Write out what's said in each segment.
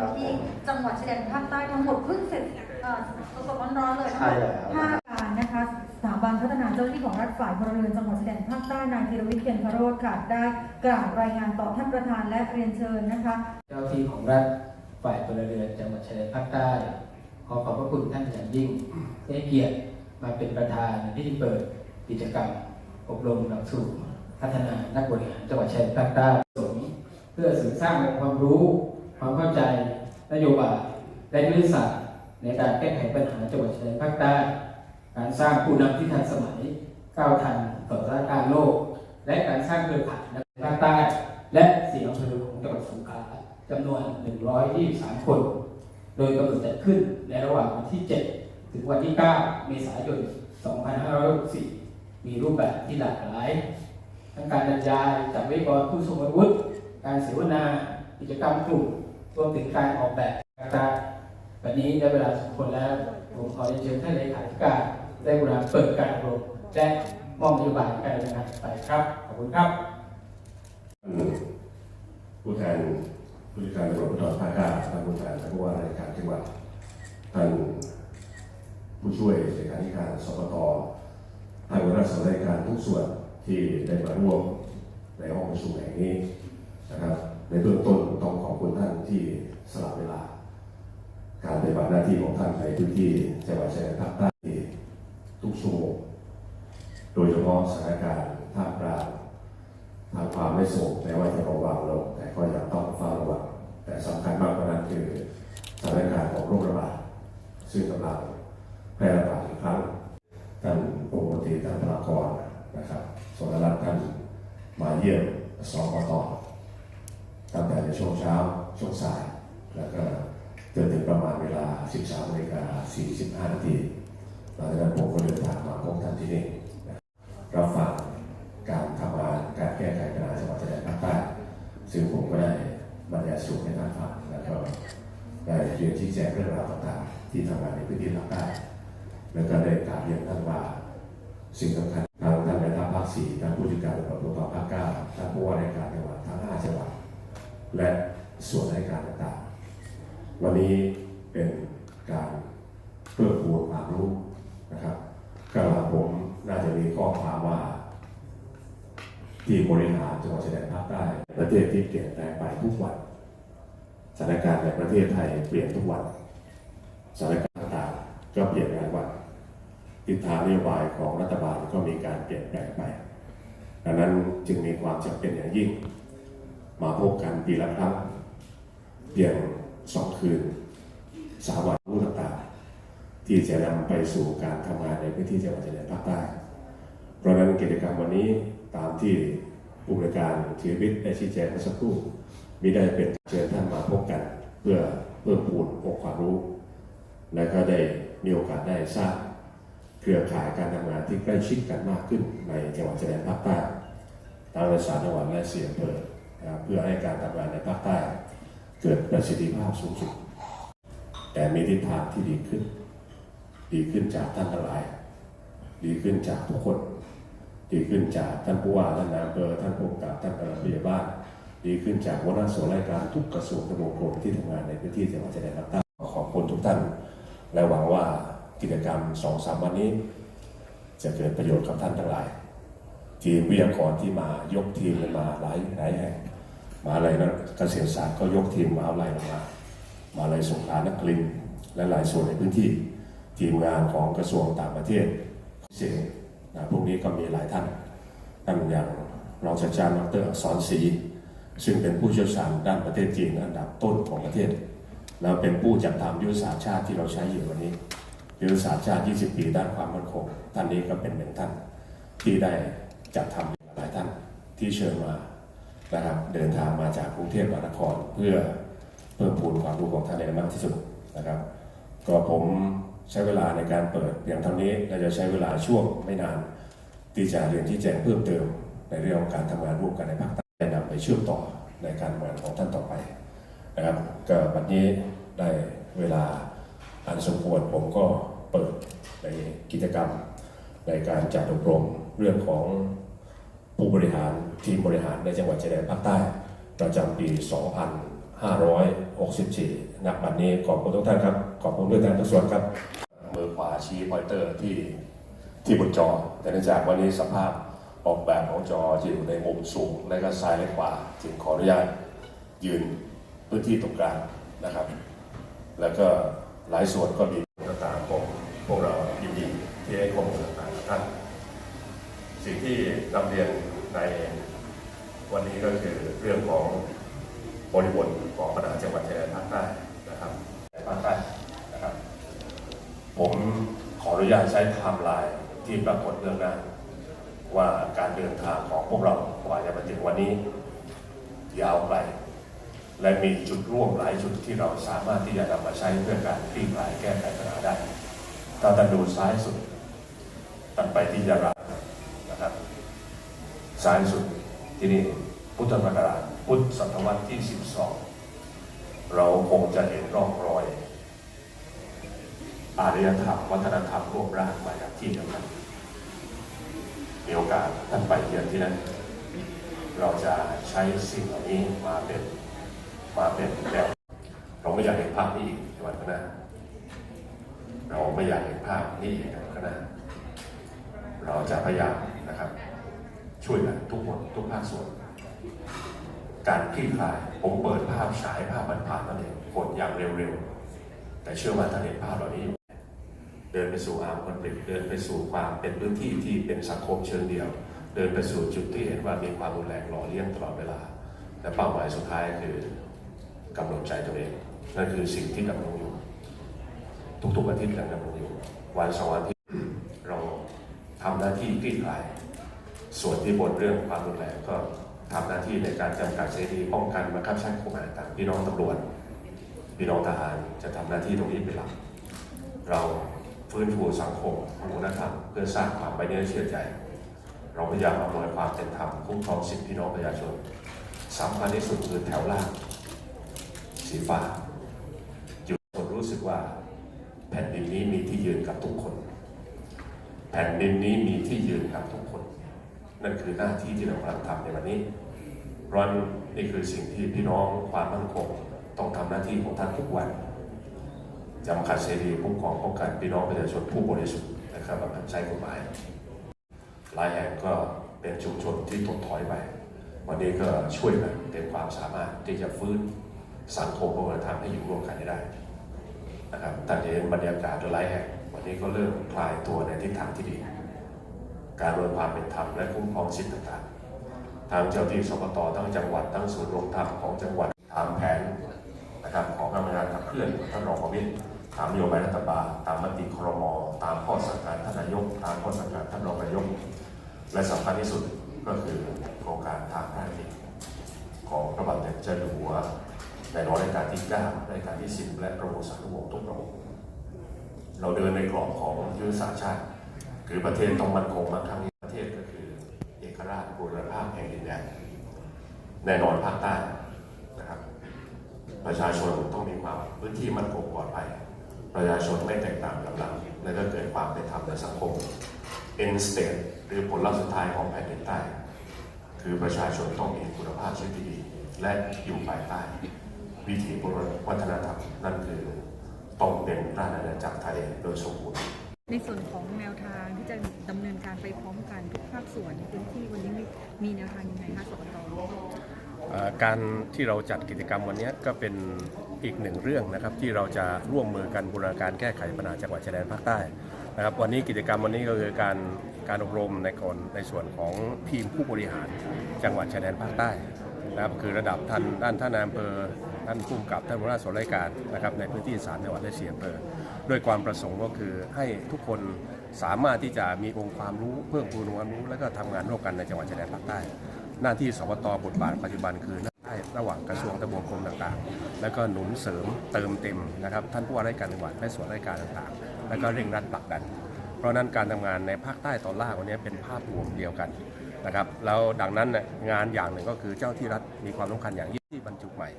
ครับที่จังหวัดชายแดนภาคใต้ทั้งหมดเพิ่งเสร็จเอ่อสดๆร้อนๆเลยใช่แล้วห้าการนะคะสถาบันพัฒนาเจ้าหน้าที่ของรัฐฝ่ายพลเรือนจังหวัดชายแดนภาคใต้นายธีรวิทย์เทียนพโรธค่ะได้กล่าวรายงานต่อท่านประธานและเรียนเชิญนะคะ เจ้าที่ของรัฐฝ่ายพลเรือนจังหวัดชายแดนภาคใต้ ขอขอบพระคุณท่านอย่างยิ่งที่ให้เกียรติมาเป็นประธานในพิธีเปิดกิจกรรม อบรมหลักสูตรพัฒนานักบริหารจังหวัดชายแดนภาคใต้สมเพื่อสื่อสร้างองค์ความรู้ ความเข้าใจนโยบายและยุทธศาสตร์ในการแก้ไขปัญหาจังหวัดชายแดนภาคใต้ การสร้างผู้นำที่ทันสมัยก้าวทันต่อสถานการณ์โลก และการสร้างเครือข่ายนักภาคใต้ และสี่อำเภอของจังหวัดสงขลาจำนวน 123 คน โดยกำหนดจัดขึ้นในระหว่างวันที่ 7 ถึงวันที่ 9 เมษายน 2564 มีรูปแบบที่หลากหลาย ทั้งการบรรยายจากวิทยากรผู้ทรงอาวุธ การเสวนา กิจกรรมกลุ่ม รวมถึงการออกแบบต่างๆวันนี้ได้เวลาสมควรแล้วผมขอเรียนเชิญท่านเลขาธิการได้กรุณาเปิดการอบรมและมอบนโยบายการดำเนินงานไปครับ ขอบคุณครับ ผู้แทนผู้จัดการตำรวจภูธรภาคเก้าท่านผู้แทนท่านผู้ว่าราชการจังหวัดท่านผู้ช่วยเลขาธิการสปตท่านหัวหน้าส่วนราชการทุกส่วนที่ได้มาร่วมในห้องประชุมแห่งนี้นะครับ ในเบื้องต้นต้องขอบคุณท่านที่สละเวลา การปฏิบัติหน้าที่ของท่านในพื้นที่จังหวัดชายแดนภาคใต้ทุกชั่วโมงโดยเฉพาะสถานการณ์ท่ามกลางทางความไม่สงบแม้ว่าจะเบาบางลงแต่ก็ยังต้องเฝ้าระวังแต่สำคัญมากกว่านั้นคือสถานการณ์ของโรคระบาดซึ่งกำลังแพร่ระบาดอีกครั้งท่านองค์มนตรีท่านพลากรนะครับส่วนรัฐท่านมาเยี่ยมสกตตั้งต่ ในช่วงเช้าช่วงสาย แล้วก็จนถึงประมาณเวลา 13นาฬิกา45 นาทีหลังจากนั้นผมก็เดินทางมาพบท่านที่นี่รับฟังการทำงานการแก้ไขปัญหาจังหวัดชายแดนภาคใต้ซึ่งผมก็ได้บรรยายสรุปให้ท่านฟังแล้วก็ได้เรียนชี้แจงเรื่องราวต่างๆ ที่ทำงานในพื้นที่ภาคใต้แล้วก็ได้กราบเรียนท่านว่าสิ่งสำคัญทางท่านแม่ทัพภาคสี่ท่านผู้จัดการตำรวจภูธรภาคเก้าท่านผู้ว่าราชการจังหวัดทั้งห้าจังหวัด และส่วนราชการต่างๆ วันนี้เป็นการเพิ่มพูนความรู้นะครับกระผมน่าจะมีข้อความว่า ที่บริหารจังหวัดชายแดนภาคใต้ประเทศที่เปลี่ยนแปลงไปทุกวันสถานการณ์ในประเทศไทยเปลี่ยนทุกวันสถานการณ์ต่างๆก็เปลี่ยนแปลงวันทิศทางนโยบายของรัฐบาลก็มีการเปลี่ยนแปลงไปดังนั้นจึงมีความจำเป็นอย่างยิ่ง มาพบกันปีละครั้งเพียงสองคืนสามวันรู้ต่างๆที่จะนำไปสู่การทำงานในพื้นที่จังหวัดชายแดนภาคใต้ เพราะนั้นกิจกรรมวันนี้ตามที่ผู้บริการชีวิตได้ชี้แจงเมื่อสักครู่มีได้เป็นเชิญท่านมาพบกัน เพื่อเพิ่มพูนองค์ความรู้ และก็ได้มีโอกาสได้สร้างเครือข่ายการทำงานที่ใกล้ชิดกันมากขึ้นในจังหวัดชายแดนภาคใต้ทั้งในสามจังหวัดและเสียงเปิด นะเพื่อให้การทำงานในภาคใต้เกิดประสิทธิภาพสูงสุด แต่มีทิศทางที่ดีขึ้น ดีขึ้นจากท่านทั้งหลาย ดีขึ้นจากทุกคน ดีขึ้นจากท่านผู้ว่าท่านนายอำเภอท่านผู้กำกับท่านประหลัดผู้ใหญ่บ้านดีขึ้นจากหัวนาส่วนราชการทุกกระทรวงทบวงกรมที่ทำงานในพื้นที่จังหวัดชายแดนภาคใต้ขอบคุณทุกท่าน และหวังว่ากิจกรรมสองสามวันนี้ จะเกิดประโยชน์กับท่านทั้งหลาย ทีมวิทยากรที่มายกทีมมาหลายหลายแห่ง มหาอะไรนะเกษตรศาสตร์ก็ยกทีมมาเอาไล่ลงมา มหาอะไรสงขลานครินและหลายส่วนในพื้นที่ทีมงานของกระทรวงต่างประเทศพิเศษนะพวกนี้ก็มีหลายท่านท่านอย่างรองศาสตราจารย์ดรอักษรศรีซึ่งเป็นผู้เชี่ยวชาญด้านประเทศจีนอันดับต้นของประเทศ แล้วเป็นผู้จัดทำยุทธศาสตร์ชาติที่เราใช้อยู่วันนี้ยุทธศาสตร์ชาติ 20 ปีด้านความมั่นคงท่านนี้ก็เป็นหนึ่งท่านที่ได้จัดทำหลายท่านที่เชิญมา นะครับเดินทางมาจากกรุงเทพมหานครเพื่อเพิ่มพูนความรู้ของท่านในมากที่สุดนะครับ ก็ผมใช้เวลาในการเปิดเพียงเท่านี้เราจะใช้เวลาช่วงไม่นานที่จะเรียนที่แจ้งเพิ่มเติมในเรื่องของการทำงานร่วมกันในภาคใต้นำไปเชื่อมต่อในการทำงานของท่านต่อไปนะครับก็วันนี้ได้เวลาอันสมควรผมก็เปิดในกิจกรรมในการจัดอบรมเรื่องของ ผู้บริหารทีมบริหารในจังหวัดชายแดนภาคใต้ ประจำปี 2564ณบัดนี้ขอบคุณทุกท่านครับ ขอบคุณด้วยกันทุกส่วนครับ มือขวาชี้พอยเตอร์ที่ที่บนจอ แต่เนื่องจากวันนี้สภาพออกแบบของจอจะอยู่ในมุมสูงและก็ซ้ายและขวาจึงขออนุญาตยืนพื้นที่ตรงกลางนะครับ แล้วก็หลายส่วนก็มีต่างๆของพวกเรายินดีที่ให้ข้อมูลต่างๆกับท่านสิ่งที่นำเรียน ในวันนี้ก็คือเรื่องของบริบทของปัญหาจังหวัดชายแดนภาคใต้นะครับภาคใต้นะครับ ผมขออนุญาตใช้ไทม์ไลน์ที่ปรากฏเรื่องหน้าว่าการเดินทางของพวกเรากว่าจะมาถึงวันนี้ ยาวไกลและมีจุดร่วมหลายจุดที่เราสามารถที่จะนำมาใช้เพื่อการคลี่คลายแก้ไขปัญหาได้ถ้าท่านดูซ้ายสุดตัดไปที่ยาลานะครับ ซ้ายสุดที่นี่พุทธศักราชพุทธศตวรรษที่ 12 เราคงจะเห็นร่องรอยอารยธรรมวัฒนธรรมรวบรากมาจากที่เดียวกันมีโอกาสท่านไปเยือนที่นั่นเราจะใช้สิ่งเหล่านี้มาเป็นมาเป็นแบบเราไม่อยากเห็นภาพนี้อีกในวันข้างหน้าเราไม่อยากเห็นภาพนี้อีกในวันข้างหน้าเราจะพยายามนะครับ ช่วยกันทุกคนทุกภาคส่วน การคลี่คลายผมเปิดภาพฉายภาพมันผ่านมาเนี่ยกดอย่างเร็วๆ แต่เชื่อว่าท่านเห็นภาพเหล่านี้อยู่ เดินไปสู่อาร์มคอนฟ lict เดินไปสู่ความเป็นพื้นที่ที่เป็นสังคมเชิงเดียว เดินไปสู่จุดที่เห็นว่ามีความรุนแรงหล่อเลี้ยงตลอดเวลา และเป้าหมายสุดท้ายคือกำหนดใจตัวเองนั่นคือสิ่งที่ดำรงอยู่ ทุกๆอาทิตย์ยังดำรงอยู่ วันสองวันที่เราทำหน้าที่คลี่คลาย ส่วนที่บนเรื่องความรุนแรงก็ทำหน้าที่ในการจำกัดเสรีป้องกันบังคับใช้กฎหมาต่างพี่น้องตำรวจพี่น้องทหารจะทำหน้าที่ตรงนี้เป็นหลัก เราฟื้นฟูสังคมวัฒนธรรมเพื่อสร้างความไว้เนื้อเชื่อใจ เราพยายามอำนวยความเป็นธรรมคุ้มครองสิทธิพี่น้องประชาชนสำคัญที่สุดคือแถวล่างสีฟ้าจุดคนรู้สึกว่า แผ่นดินนี้มีที่ยืนกับทุกคน แผ่นดินนี้มีที่ยืนกับทุกคน นั่นคือหน้าที่ที่เรากำลังทำในวันนี้รั้นนี่คือสิ่งที่พี่น้องความมั่นคงต้องทำหน้าที่ของท่านทุกวันจำกัดเสรีคุ้มครองป้องกันพี่น้องประชาชนผู้บริสุทธิ์นะครับบังคับใช้กฎหมายหลายแห่งก็เป็นชุมชนที่ถดถอยไปวันนี้ก็ช่วยกันเต็มความสามารถที่จะฟื้นสังคมวัฒนธรรมให้อยู่ร่วมกันได้นะครับท่านเห็นบรรยากาศหลายแห่งวันนี้ก็เริ่มคลายตัวในทิศทางที่ดี การรวมความเป็นธรรมและคุ้มครองสิทธิต่างๆทางเจ้าที่สปตทั้งจังหวัดทั้งศูนย์รวมธรรมของจังหวัดตามแผนนะครับของการทำงานขับเคลื่อนท่านรองประวิตรตามนโยบายรัฐบาลตามมติครมตามข้อสั่งการท่านนายก ตามข้อสั่งการท่านรองนายก และสำคัญที่สุดก็คือโครงการทางพระราชดำริของพระบาทสมเด็จเจ้าอยู่หัวในรัชกาลที่9รัชกาลที่ 10 และพระบรมสารีวงศ์ทุกพระองค์เราเดินในกรอบของยุทธศาสตร์ชาติ คือประเทศต้องมั่นคงมั่งคั่งประเทศก็คือ เอกราชบูรณภาพแห่งดินแดนแน่นอนภาคใต้นะครับ ประชาชนต้องมีความพื้นที่มั่นคงปลอดภัยประชาชนไม่แตกต่างกันหลังและก็เกิดความเป็นธรรมในสังคม end state หรือผลลัพธ์สุดท้ายของแผ่นดินใต้ คือประชาชนต้องมีคุณภาพชีวิตที่ดี และอยู่ภายใต้ วิถีบุรณวัฒนธรรมนั่นคือต้องเป็นราชอาณาจักรไทยโดยสมบูรณ์ ในส่วนของแนวทางที่จะดำเนินการไปพร้อมกันทุกภาคส่วนในพื้นที่วันนี้มีมีแนวทางยังไงคะสปตการที่เราจัดกิจกรรมวันนี้ก็เป็นอีกหนึ่งเรื่องนะครับที่เราจะร่วมมือกันบูรณาการแก้ไขปัญหาจังหวัดชายแดนภาคใต้นะครับวันนี้กิจกรรมวันนี้ก็คือการการอบรมในก่อนในส่วนของทีมผู้บริหารจังหวัดชายแดนภาคใต้นะครับคือระดับท่านด้านท่านนายอำเภอท่านผู้กำกับท่านหัวหน้าส่วนราชการนะครับในพื้นที่สามจังหวัดและสี่อำเภอ ด้วยความประสงค์ก็คือให้ทุกคนสามารถที่จะมีองค์ความรู้เพิ่มพูนความรู้ และก็ทำงานร่วมกันในจังหวัดชายแดนภาคใต้ หน้าที่สปตบทบาทปัจจุบันคือหน้าที่ระหว่างกระทรวงทบวงกรมต่างๆ แล้วก็หนุนเสริมเติมเต็มนะครับท่านผู้ว่าราชการจังหวัดและส่วนราชการต่างๆ แล้วก็เร่งรัดผลักดัน เพราะนั้นการทำงานในภาคใต้ตอนล่างวันนี้เป็นภาพรวมเดียวกันนะครับแล้วดังนั้นงานอย่างหนึ่งก็คือเจ้าที่รัฐมีความสำคัญอย่างยิ่งที่บรรจุใหม่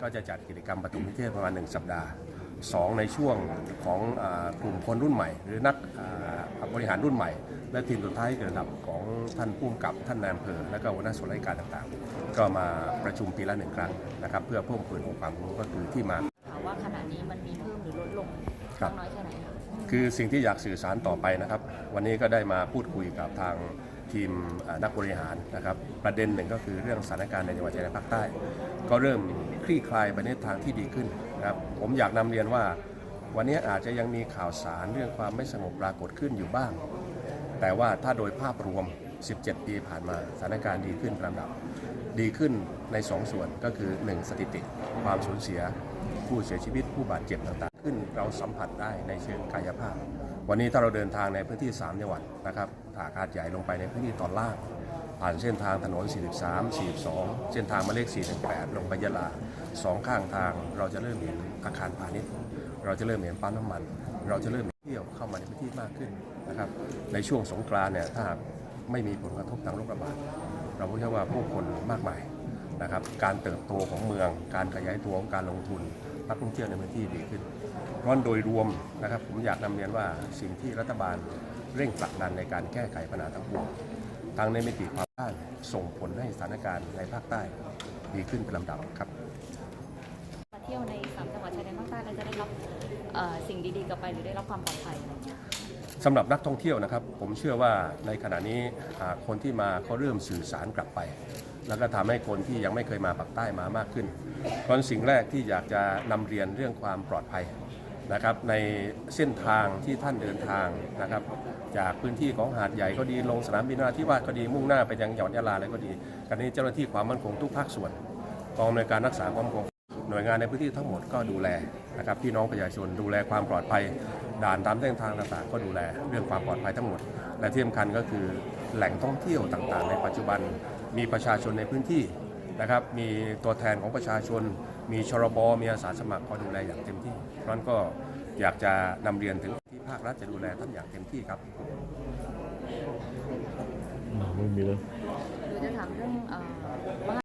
ก็จะจัดกิจกรรมปฐมนิเทศประมาณ 1 สัปดาห์ สองในช่วงของอากลุ่มคนรุ่นใหม่ หรือนักอ่าบริหารรุ่นใหม่ และทีมสุดท้ายคือระดับของท่านผู้กำกับท่านนายอำเภอและก็หัวหน้าส่วนราชการต่างๆ ก็มาประชุมปีละหนึ่งครั้งนะครับเพื่อเพิ่มพูนองค์ความรู้ก็คือที่มาถามว่าขณะนี้มันมีเพิ่มหรือลดลงครับมากน้อยแค่ไหนคะคือสิ่งที่อยากสื่อสารต่อไปนะครับ วันนี้ก็ได้มาพูดคุยกับทาง ทีมนักบริหารนะครับ ประเด็นหนึ่งก็คือเรื่องสถานการณ์ในจังหวัดชายแดนภาคใต้ ก็เริ่มคลี่คลายไปในทางที่ดีขึ้นนะครับผมอยากนำเรียนว่า วันนี้อาจจะยังมีข่าวสารเรื่องความไม่สงบปรากฏขึ้นอยู่บ้าง แต่ว่าถ้าโดยภาพรวม 17 ปีผ่านมาสถานการณ์ดีขึ้นลำดับ ดีขึ้นใน2ส่วนก็คือ 1 สถิติ ความสูญเสีย ผู้เสียชีวิตผู้บาดเจ็บต่างๆ ขึ้นเราสัมผัสได้ในเชิงกายภาพ วันนี้ถ้าเราเดินทางในพื้นที่ 3 จังหวัดนะครับ ถากาดใหญ่ลงไปในพื้นที่ตอนล่าง ผ่านเส้นทางถนน 43 42 เส้นทางหมายเลข 418 ลงไปยะลาสองข้างทางเราจะเริ่มเห็นอาคารพาณิชย์ เราจะเริ่มเห็นปั๊มน้ำมัน เราจะเริ่มเที่ยวเข้ามาในพื้นที่มากขึ้นนะครับ ในช่วงสงกรานเนี่ยถ้าไม่มีผลกระทบทางโรคระบาดเราพูดแค่ว่าผู้คนมากมายนะครับ การเติบโตของเมือง การขยายตัวของการลงทุน นักท่องเที่ยวในพื้นที่ดีขึ้นเพราะฉะนั้นโดยรวมนะครับผมอยากนำเรียนว่าสิ่งที่รัฐบาลเร่งผลักดันในการแก้ไขปัญหาทั้งปวงทั้งในมิติความบ้านส่งผลให้สถานการณ์ในภาคใต้ดีขึ้นเป็นลำดับครับมาเที่ยวในสามจังหวัดชายแดนภาคใต้เราจะได้รับสิ่งดีๆกลับไปหรือได้รับความปลอดภัย สำหรับนักท่องเที่ยวนะครับ ผมเชื่อว่าในขณะนี้คนที่มาเขาเริ่มสื่อสารกลับไป แล้วก็ทำให้คนที่ยังไม่เคยมาปากใต้มามากขึ้น เพราะฉะนั้นสิ่งแรกที่อยากจะนำเรียนเรื่องความปลอดภัยนะครับในเส้นทางที่ท่านเดินทางนะครับ จากพื้นที่ของหาดใหญ่ก็ดีลงสนามบินนราธิวาสก็ดีมุ่งหน้าไปยังจังหวัดยะลาอะไรก็ดีกันนี้เจ้าหน้าที่ความมั่นคงทุกภาคส่วนกองอำนวยการรักษาความมั่นคงหน่วยงานในพื้นที่ทั้งหมดก็ดูแลนะครับพี่น้องประชาชนดูแลความปลอดภัย ด่านตามเส้นทางต่างๆ ก็ดูแลเรื่องความปลอดภัยทั้งหมด และที่สำคัญก็คือแหล่งท่องเที่ยวต่างๆ ในปัจจุบันมีประชาชนในพื้นที่นะครับมีตัวแทนของประชาชน มีชรบมีอาสาสมัครคอยดูแลอย่างเต็มที่เพราะนั้นก็อยากจะนำเรียนถึงที่ภาครัฐจะดูแลท่านอย่างเต็มที่ครับไม่มีแล้ว